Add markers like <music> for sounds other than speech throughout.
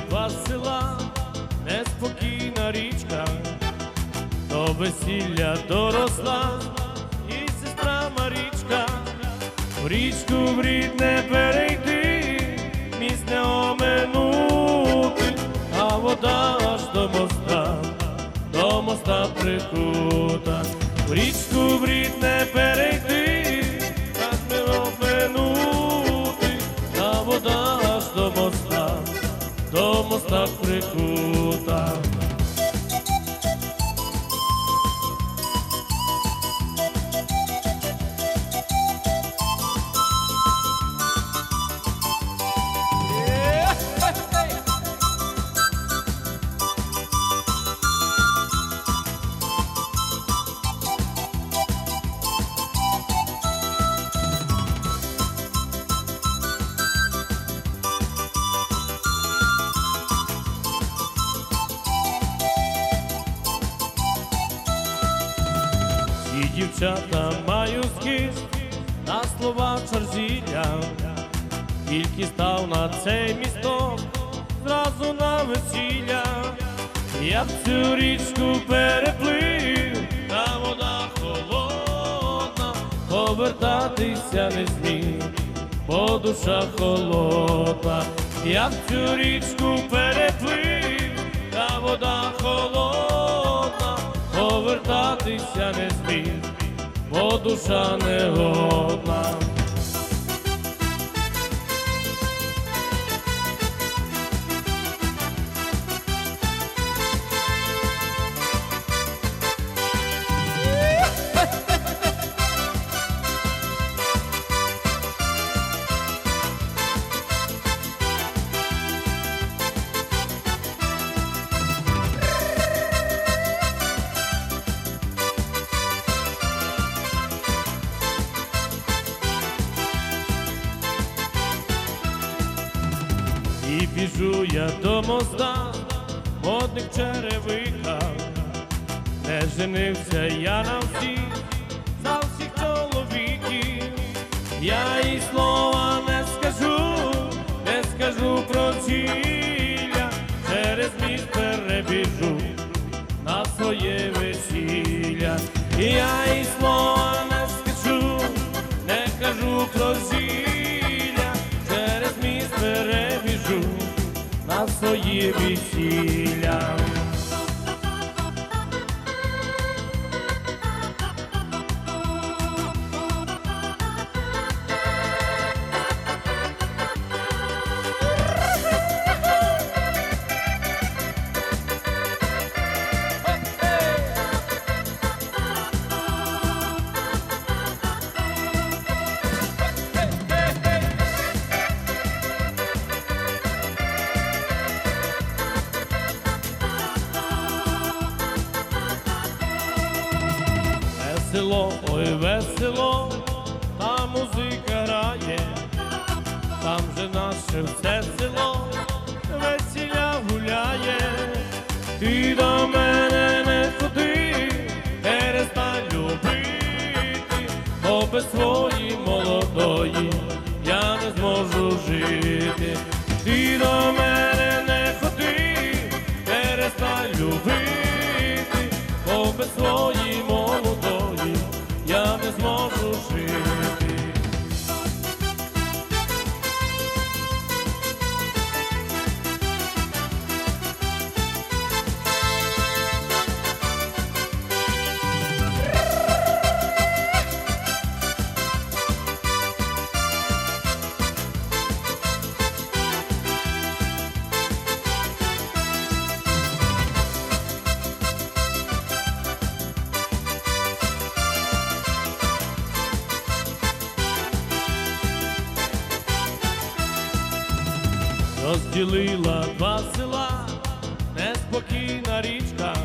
два села, неспокійна річка, до весілля доросла, і сестра Марічка, в річку в рід не перейти, міст не оминути, а вода аж до моста, до моста прикута, в річку в рід не перейти, до моста дівчата маю скість на слова чарзілля, тільки став на цей місток зразу на весілля, я в цю річку переплив, та вода холодна, повертатися не зміг, бо душа холодна, я в цю річку переплив, та вода холодна, повертатися не зміг, бо душа не І біжу я до моста, модних черевиках, не женився я на всіх, за всіх чоловіків, я і слова не скажу, не скажу про цілля, через міст перебіжу на своє своє весілля. Весело, там музика грає, там же наше все село, весіля гуляє, ти до мене не ходи, перестань любити, бо без своєї молодої я не зможу жити, розділила два села, неспокійна річка,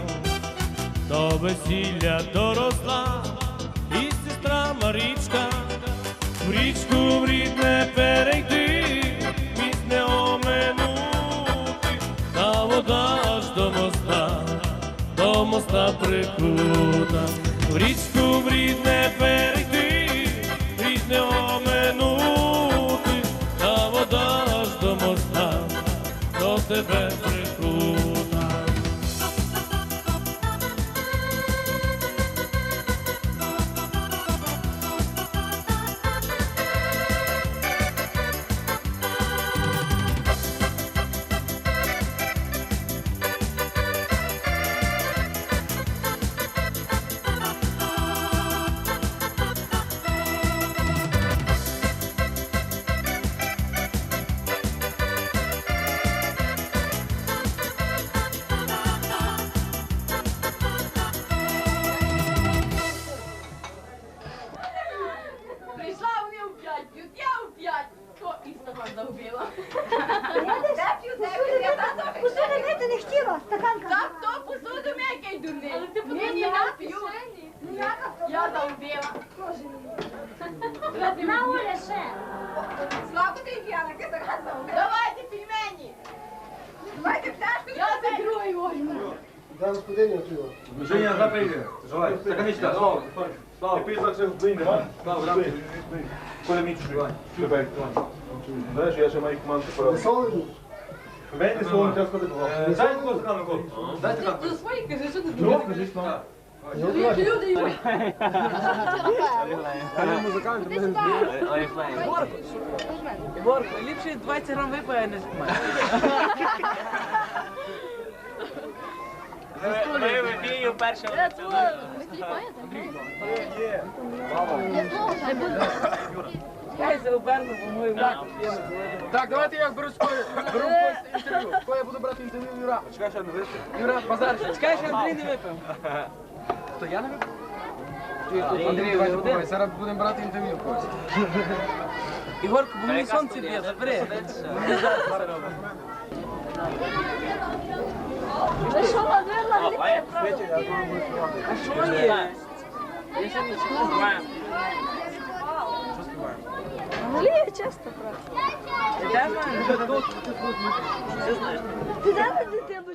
до весілля доросла, і сестра Марічка, в річку в рід не перейти, оминути, та вода аж до моста, до моста прикута, в річку господиня чого? Женя, запрыгни. Желай. Стаканичка. Слава. Слава. Ти пізно це в вдвинь, а? Слава, рамки. Коля Мітчук. Тебе. Знаєш, я ще маю команду Не пора. Веньте слово, треба сказати. Е, Дай такого стакану, Кол. Дай стакан. Ти свої кажи, що ти Ну, думаєш? скажи, що Так. Люди його. Борг, ліпше 20 грам випає, ніж має. <laughs> Ми випію перше. Я за оберну, бо мою мати. Так, давайте я беру скоро. Беру інтерв'ю. Кого я буду брати інтерв'ю Юра? Чекай, ще не вийшли. Юра, базар. Чекай, що Андрій не випив. То я не випив? Андрій, побай. Зараз будемо брати інтерв'ю. в когось. Ігорку, бо мені сонце б'є, забери. Ви що, Мені жарко що є? Я ще не А що є? Англія часто просто. Де в мене? Ти де дитину